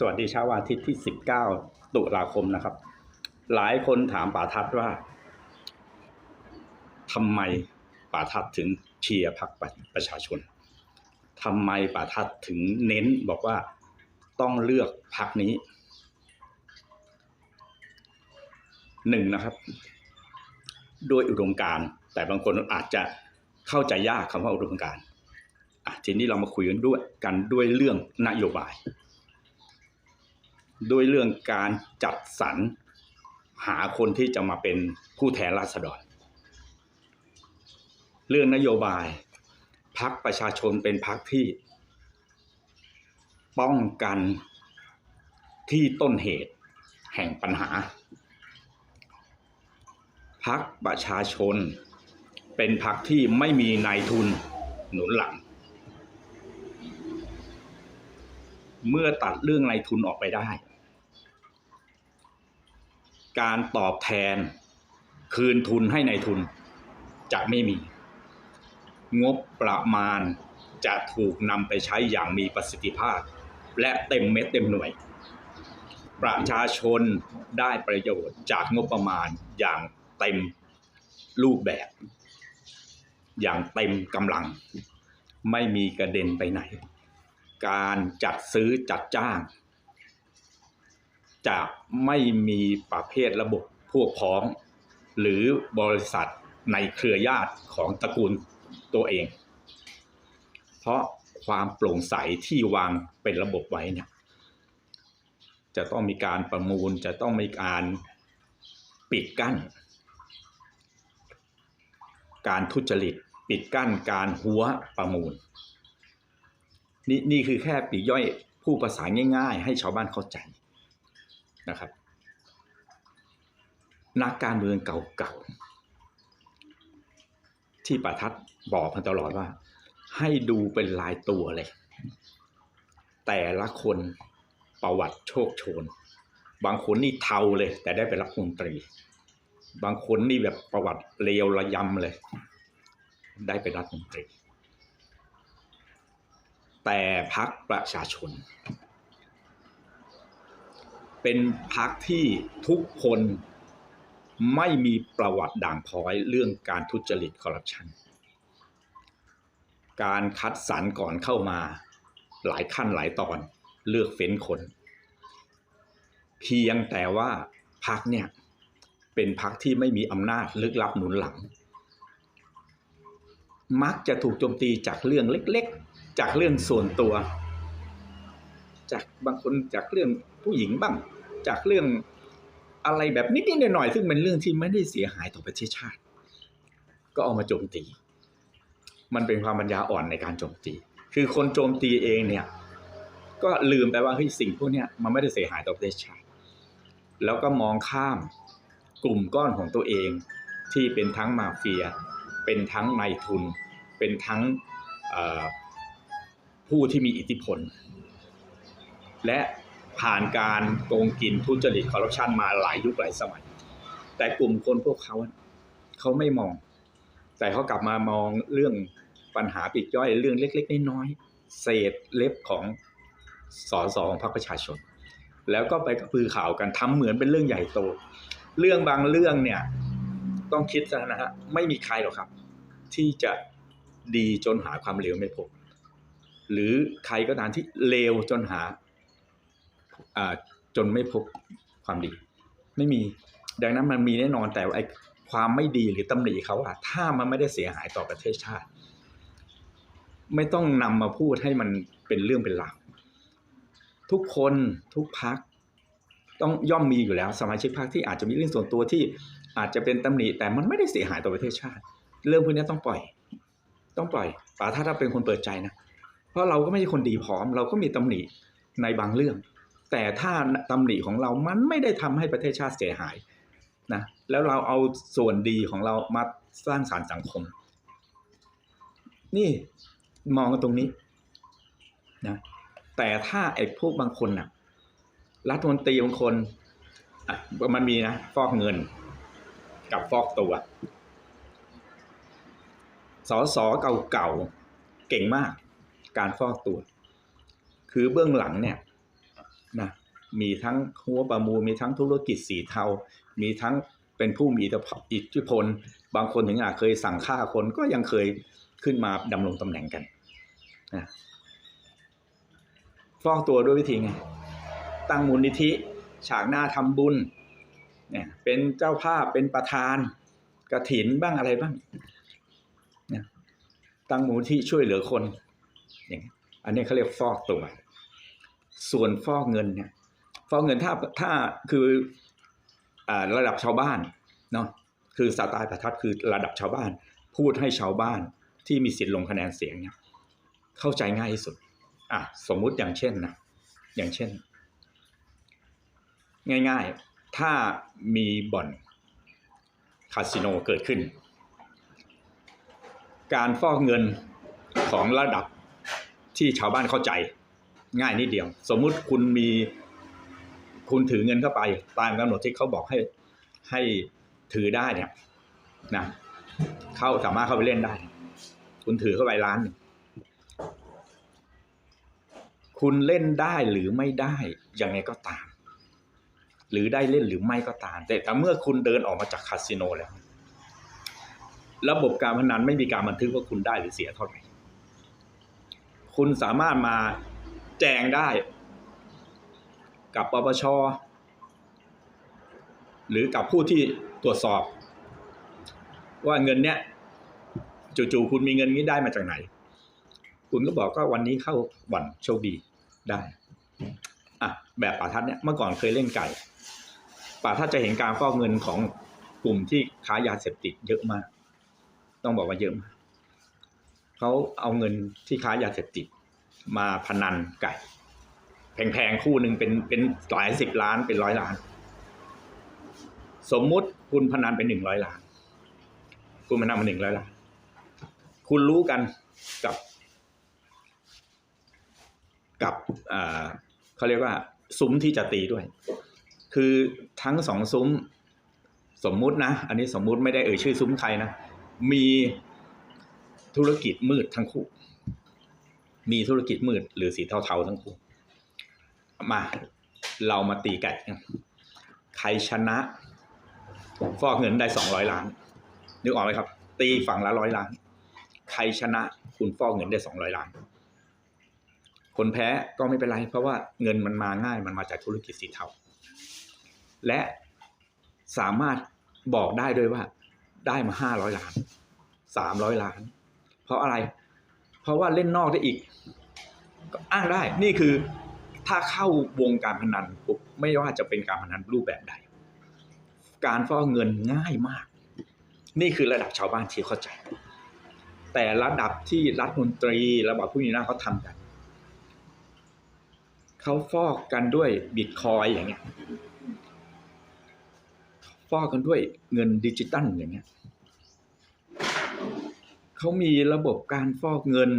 สวัสดีเช้าวันอาทิตย์ที่ 19 ตุลาคมนะครับ หลายคนถามป่าทัศน์ว่าทำไมป่าทัศน์ถึงเชียร์พรรคประชาชนทำไมป่าทัศน์ถึงเน้นบอกว่าต้องเลือกพรรคนี้หนึ่งนะครับโดยอุดมการณ์แต่บางคนอาจจะเข้าใจยากคำว่าอุดมการณ์ทีนี้เรามาคุยกันด้วยกันด้วยเรื่องนโยบาย ด้วยเรื่องการจัดสรรหาคนที่จะมาเป็นผู้แทนราษฎร เรื่องนโยบายพักประชาชนเป็นพักที่ ป้องกันที่ต้นเหตุแห่งปัญหา พักประชาชนเป็นพักที่ไม่มีนายทุนหนุนหลัง เมื่อตัดเรื่องนายทุนออกไปได้ การตอบแทนคืนทุนให้ในายทุนจะไม่มี งบประมาณจะถูกนำไปใช้อย่างมีประสิทธิภาพ และเต็มเม็ดเต็มหน่วย ประชาชนได้ประโยชน์จากงบประมาณอย่างเต็มรูปแบบ อย่างเต็มกำลัง ไม่มีกระเด็นไปไหน การจัดซื้อจัดจ้าง จะไม่มีประเภทระบบพวกพ้อง หรือบริษัทในเครือญาติของตระกูลตัวเอง เพราะความโปร่งใสที่วางเป็นระบบไว้เนี่ยจะต้องมีการประมูลจะต้องมีการปิดกั้น การทุจริตปิดกั้นการหัวประมูล นี่นี่คือแค่ปีกย่อยผู้ภาษาง่าย ๆ ให้ชาวบ้านเข้าใจ นะครับ นักการเมืองเก่าๆที่ประทัดบอกมาตลอดว่า ให้ดูเป็นลายตัวเลย แต่ละคนประวัติโชคโชน บางคนนี่เทาเลย แต่ได้เป็นรัฐมนตรี บางคนนี่แบบประวัติเลวระยำเลย ได้เป็นรัฐมนตรี แต่พักประชาชน เป็นพักที่ทุกคนไม่มีประวัติด่างพร้อยเรื่องการทุจริตคอร์รัปชัน การคัดสรรก่อนเข้ามาหลายขั้นหลายตอนเลือกเฟ้นคน เพียงแต่ว่าพักเนี่ยเป็นพักที่ไม่มีอำนาจลึกลับหนุนหลัง มักจะถูกโจมตีจากเรื่องเล็กๆ จากเรื่องส่วนตัว จากบางคนจากเรื่องผู้หญิงบ้าง จากเรื่องอะไรแบบนิดๆหน่อยๆซึ่งเป็นเรื่องที่ไม่ได้เสียหายต่อประเทศชาติ ก็เอามาโจมตี มันเป็นความปัญญาอ่อนในการโจมตี คือคนโจมตีเองเนี่ย ก็ลืมไปว่าเฮ้ยสิ่งพวกนี้มันไม่ได้เสียหายต่อประเทศชาติ แล้วก็มองข้ามกลุ่มก้อนของตัวเองที่เป็นทั้งมาเฟีย เป็นทั้งนายทุน เป็นทั้งผู้ที่มีอิทธิพล และ ผ่านการโกงกินทุจริตคอร์รัปชันมาหลายยุคหลายสมัย แต่กลุ่มคนพวกเขาเขาไม่มอง แต่เขากลับมามองเรื่องปัญหาปีกย่อยเรื่องเล็ก ๆ น้อยๆเศษเล็บของสอสอของพรรคประชาชน แล้วก็ไปกระพือข่าวกันทำเหมือนเป็นเรื่องใหญ่โต เรื่องบางเรื่องเนี่ยต้องคิดซะนะฮะไม่มีใครหรอกครับ ที่จะดีจนหาความเลวไม่พบ หรือใครก็ตามที่เลวจนหา จนไม่พบความดี ไม่มีดังนั้นมันมีแน่นอนแต่ว่าไอ้ความไม่ดีหรือตำหนิเขาอะถ้ามันไม่ได้เสียหายต่อประเทศชาติ ไม่ต้องนำมาพูดให้มันเป็นเรื่องเป็นราวทุกคนทุกพักต้องย่อมมีอยู่แล้วสมาชิกพรรคที่อาจจะมีเรื่องส่วนตัวที่อาจจะเป็นตำหนิแต่มันไม่ได้เสียหายต่อประเทศชาติ เรื่องพวกนี้ต้องปล่อย ต้องปล่อยป๋าถ้าเราเป็นคนเปิดใจนะเพราะเราก็ไม่ใช่คนดีพร้อม เราก็มีตำหนิในบางเรื่อง แต่ถ้าตำหนิของเรามันไม่ได้ทำให้ประเทศชาติเสียหายนะแล้วเราเอาส่วนดีของเรามาสร้างสารรค์สังคม นี่มองกันตรงนี้นะแต่ถ้าไอ้พวกบางคนน่ะรัฐมนตรีบางคนมันมีนะฟอกเงิน กับฟอกตัวสอสอเก่าๆเก่งมาก การฟอกตัว คือเบื้องหลังเนี่ย นะมีทั้งหัวประมูลมีทั้งธุรกิจสีเทา มีทั้งเป็นผู้มีอิทธิพล บางคนถึงอาจเคยสั่งฆ่าคนก็ยังเคยขึ้นมาดำรงตำแหน่งกันนะฟอกตัวด้วยวิธีไงตั้งมูลนิธิฉากหน้าทำบุญเนี่ยเป็นเจ้าภาพเป็นประธานกระถินบ้างอะไรบ้างตั้งมูลที่ช่วยเหลือคนอย่างนี้อันนี้เขาเรียกฟอกตัว ส่วนฟอกเงินเนี่ยฟอกเงินถ้าถ้าคืออ่าระดับชาวบ้านเนาะคือสไตล์ประทัดคือระดับชาวบ้าน พูดให้ชาวบ้านที่มีสิทธิ์ลงคะแนนเสียงเนี่ยเข้าใจง่ายที่สุดอะสมมุติอย่างเช่นนะอย่างเช่น ง่ายๆ ถ้ามีบ่อนคาสิโนเกิดขึ้น การฟอกเงินของระดับที่ชาวบ้านเข้าใจ ง่ายนิดเดียว สมมุติคุณมี คุณถือเงินเข้าไป ตามกำหนดที่เขาบอกให้ให้ถือได้เนี่ยนะเข้าสามารถเข้าไปเล่นได้ คุณถือเข้าไปล้านคุณเล่นได้หรือไม่ได้ยังไงก็ตาม หรือได้เล่นหรือไม่ก็ตาม แต่เมื่อคุณเดินออกมาจากคาสิโนแล้ว ระบบการพนันไม่มีการบันทึกว่าคุณได้หรือเสียเท่าไหร่ คุณสามารถมา แจงได้ กับปปช หรือกับผู้ที่ตรวจสอบ ว่าเงินเนี้ยจู่ๆคุณมีเงินนี้ได้มาจากไหน คุณก็บอกก็วันนี้เข้าบ่อนโชคดีได้อะแบบป่าทัดเนี่ยเมื่อก่อนเคยเล่นไก่ ป่าทัดจะเห็นการฟอกเงินของกลุ่มที่ค้ายาเสพติดเยอะมาก ต้องบอกว่าเยอะมากเขาเอาเงินที่ค้ายาเสพติด มาพนันไก่ แพงๆ คู่หนึ่งเป็นเป็นหลายสิบล้านเป็นร้อยล้าน สมมุติคุณพนันเป็นหนึ่งร้อยล้าน คุณพนันมาหนึ่งร้อยล้าน คุณรู้กันกับ กับเขาเรียกว่า ซุ้มที่จะตีด้วย คือทั้งสองซุ้ม สมมุตินะ อันนี้สมมุติไม่ได้เอ่ยชื่อซุ้มใครนะ มีธุรกิจมืดทั้งคู่ มีธุรกิจมืดหรือสีเทาๆทั้งคู่ มาเรามาตีไก่กันใครชนะ ฟอกเงินได้สองร้อยล้านนึกออกไหมครับ ตีฝั่งละร้อยล้าน ใครชนะคุณฟอกเงินได้สองร้อยล้าน คนแพ้ก็ไม่เป็นไร เพราะว่าเงินมันมาง่ายมันมาจากธุรกิจสีเทา และสามารถบอกได้ด้วยว่าได้มาห้าร้อยล้านสามร้อยล้าน เพราะอะไร เพราะว่าเล่นนอกได้อีก ก็อ้างได้นี่คือถ้าเข้าวงการพนันปุ๊บไม่ว่าจะเป็นการพนันรูปแบบใด การฟอกเงินง่ายมาก นี่คือระดับชาวบ้านที่เข้าใจ แต่ระดับที่รัฐมนตรีระดับผู้มีหน้าเขาทำกันเขาฟอกกันด้วยบิตคอยอย่างเงี้ยฟอกกันด้วยเงินดิจิตัลอย่างเงี้ย เขามีระบบการฟอกเงิน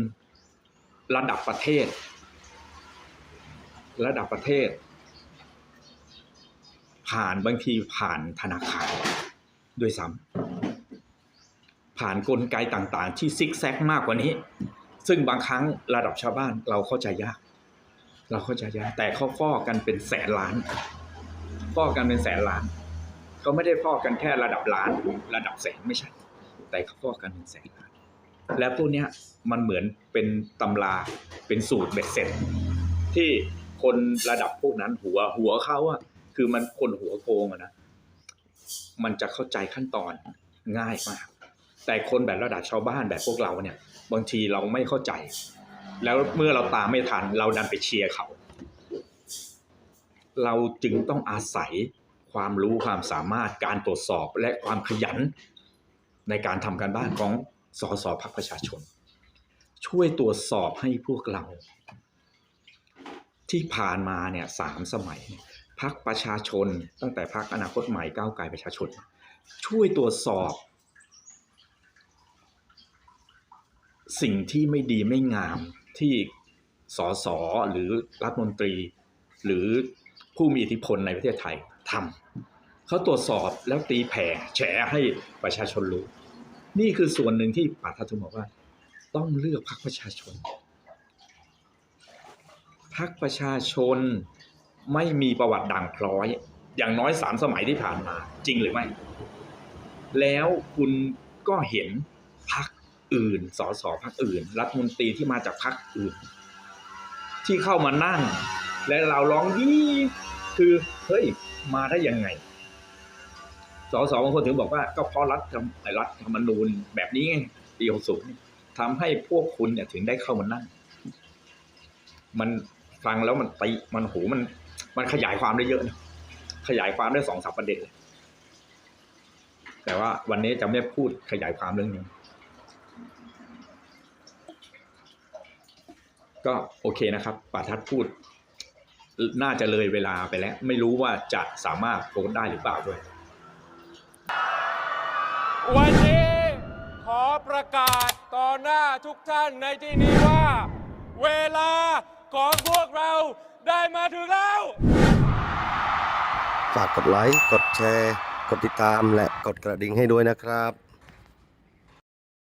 ระดับประเทศ ระดับประเทศ ผ่านบางทีผ่านธนาคารด้วยซ้ำผ่านกลไกต่างๆ ที่ซิกแซกมากกว่านี้ ซึ่งบางครั้งระดับชาวบ้านเราเข้าใจยาก เราเข้าใจยากแต่เขาฟอกกันเป็นแสนล้านฟอกกันเป็นแสนล้านเขาไม่ได้ฟอกกันแค่ระดับล้าน ระดับแสนไม่ใช่ แต่เขาฟอกกันเป็นแสนล้าน แล้วพวกนี้มันเหมือนเป็นตำราเป็นสูตรเบ็ดเสร็จ ที่คนระดับพวกนั้นหัวหัวเขาอะคือมันคนหัวโกงอะนะมันจะเข้าใจขั้นตอนง่ายมาก แต่คนแบบระดับชาวบ้านแบบพวกเราเนี่ย บางทีเราไม่เข้าใจ แล้วเมื่อเราตามไม่ทัน เราดันไปเชียร์เขา เราจึงต้องอาศัยความรู้ความสามารถการตรวจสอบและความขยันในการทำการบ้านของ สสพักประชาชน ช่วยตรวจสอบให้พวกเรา ที่ผ่านมาเนี่ยสามสมัยพักประชาชน ตั้งแต่พักอนาคตใหม่ก้าวไกลประชาชน ช่วยตรวจสอบ สิ่งที่ไม่ดีไม่งามที่สสหรือรัฐมนตรี หรือผู้มีอิทธิพลในประเทศไทยทำเขาตรวจสอบแล้วตีแผ่แฉให้ประชาชนรู้ นี่คือส่วนหนึ่งที่ป่าทัทุมบอกว่า ต้องเลือกพรรคประชาชนพรรคประชาชนไม่มีประวัติด่างพร้อย อย่างน้อยสามสมัยที่ผ่านมา จริงหรือไม่ แล้วคุณก็เห็นพักอื่นสสพักอื่น รัฐมนตรีที่มาจากพักอื่น ที่เข้ามานั่ง และเราร้องยี่คือเฮ้ยมาได้ยังไง สสบางคนถึงบอกว่าก็เพราะรัฐธรรมรัฐธรรมนูญแบบนี้ไงปี60ทำให้พวกคุณเนี่ยถึงได้เข้ามานั่ง มันฟังแล้วมันตีมันหูมัน มันขยายความได้เยอะนะขยายความได้สองสามประเด็นเลยแต่ว่าวันนี้จะไม่พูดขยายความเรื่องนี้ ก็โอเคนะครับปาทัดพูด น่าจะเลยเวลาไปแล้ว ไม่รู้ว่าจะสามารถโพสได้หรือเปล่าด้วย วันนี้ขอประกาศต่อหน้าทุกท่านในที่นี้ว่า เวลาของพวกเราได้มาถึงแล้ว ฝากกดไลค์ กดแชร์ กดติดตามและกดกระดิ่งให้ด้วยนะครับ